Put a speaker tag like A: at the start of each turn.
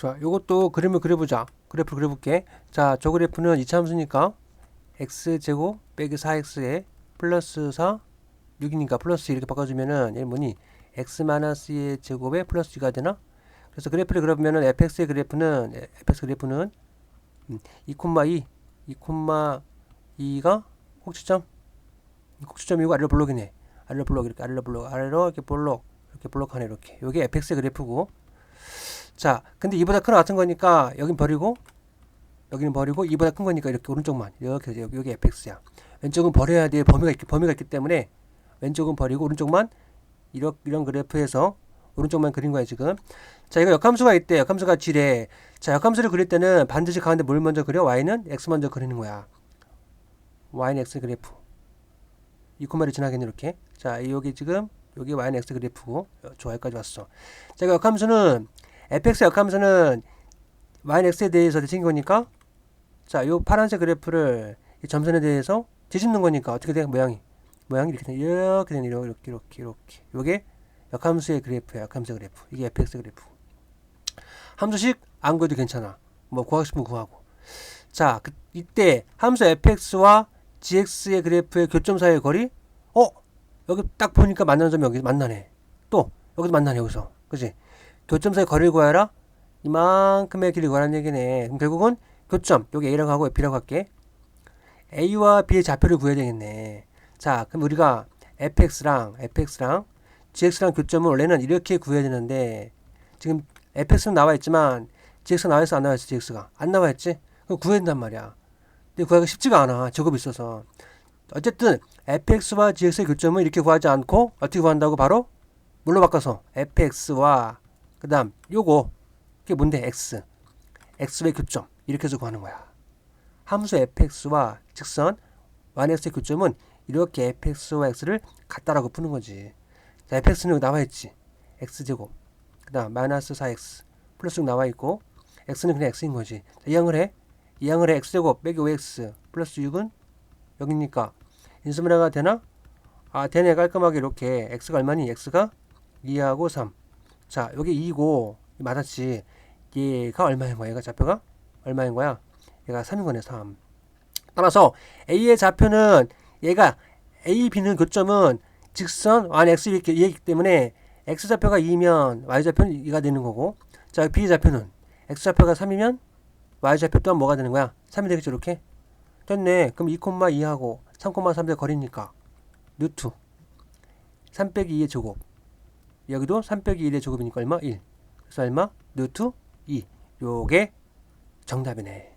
A: 좋아. 요것도 그림을 그려보자. 그래프 그려볼게. 자, 저 그래프는 이차함수니까 x제곱 빼기 4x에 플러스 4, 6이니까 플러스 이렇게 바꿔주면은 얘 뭐니? x 마이너스 2의 제곱에 플러스 2가 되나? 그래서 그래프를 그려보면은 fx의 그래프는 fx 그래프는 음, 2,2, 2,2가 꼭지점, 꼭지점이고 아래로 블록이네. 아래로 블록 이렇게 아래로 블록 아래로 이렇게 블록 이렇게 블록하네 이렇게. 요게 fx의 그래프고. 자, 근데 이보다 큰 같은 거니까 여긴 버리고 여기는 버리고 이보다 큰 거니까 이렇게 오른쪽만 이렇게 여기, 여기 fx야. 왼쪽은 버려야 돼 범위가 있기 범위가 있기 때문에 왼쪽은 버리고 오른쪽만 이런 이런 그래프에서 오른쪽만 그린 거야 지금. 자, 이거 역함수가 있대. 역함수가 지래. 자, 역함수를 그릴 때는 반드시 가운데 뭘 먼저 그려? y는 x 먼저 그리는 거야. y는 x 그래프. 이 코마를 지나겠네 이렇게. 자, 여기 지금 여기 y는 x 그래프고 어, 좋아 여기까지 왔어. 자, 이거 역함수는 fx 역함수는 y는 x에 대해서 대칭인 거니까 자, 요 파란색 그래프를 이 점선에 대해서 뒤집는 거니까 어떻게 돼? 모양이. 모양이 이렇게 돼. 이렇게 되는 이렇게 이렇게 이렇게. 요게 역함수의 그래프야. 역함수 그래프. 이게 fx 그래프. 함수식 안 구해도 괜찮아. 뭐 구하고 싶으면 구하고. 자, 그, 이때 함수 fx와 gx의 그래프의 교점 사이의 거리? 어? 여기 딱 보니까 만나는 점이 여기 만나네. 또 여기도 만나네 여기서. 그지? 교점 사이 거리를 구하라. 이만큼의 길이 구하라는 얘기네. 그럼 결국은 교점 여기 a라고 하고 b라고 할게. a와 b의 좌표를 구해야 되겠네. 자, 그럼 우리가 fx랑 fx랑 gx랑 교점은 원래는 이렇게 구해야 되는데 지금 fx는 나와 있지만 gx가 나와 있어 안 나와 있어 gx가 안 나와 있지? 그럼 구해야 된단 말이야. 근데 구하기가 쉽지가 않아. 제곱이 있어서. 어쨌든 fx와 gx의 교점은 이렇게 구하지 않고 어떻게 구한다고 바로 뭘로 바꿔서 fx와 그 다음 요거 그게 뭔데 x x의 교점 이렇게 해서 구하는 거야. 함수 fx와 직선 yx의 교점은 이렇게 fx와 x를 같다라고 푸는 거지. 자, fx는 여기 나와 있지. x제곱. 그 다음, 마이너스 4x. 플러스 6 나와 있고, x는 그냥 x인 거지. 자, 이항을 해. 이항을 해. x제곱 빼기 5x. 플러스 6은 여기니까. 인수분해가 되나? 아, 되네. 깔끔하게 이렇게. x가 얼마니? x가 2하고 3. 자, 여기 2고, 맞았지. 얘가 얼마인 거야? 얘가 좌표가? 얼마인 거야? 얘가 3인 거네, 3. 따라서 a의 좌표는 얘가 A, B는 교점은 직선 y, x 이렇게 이기 때문에 x 좌표가 2면 y 좌표는 2가 되는 거고 자 b 좌표는 x 좌표가 3이면 y 좌표 또한 뭐가 되는 거야? 3이 되겠죠 이렇게 됐네 그럼 2,2하고 3,3의 거리니까 루트 3 빼기 2의 제곱 여기도 3 빼기 1의 제곱이니까 얼마? 1 그래서 얼마? 루트 2 요게 정답이네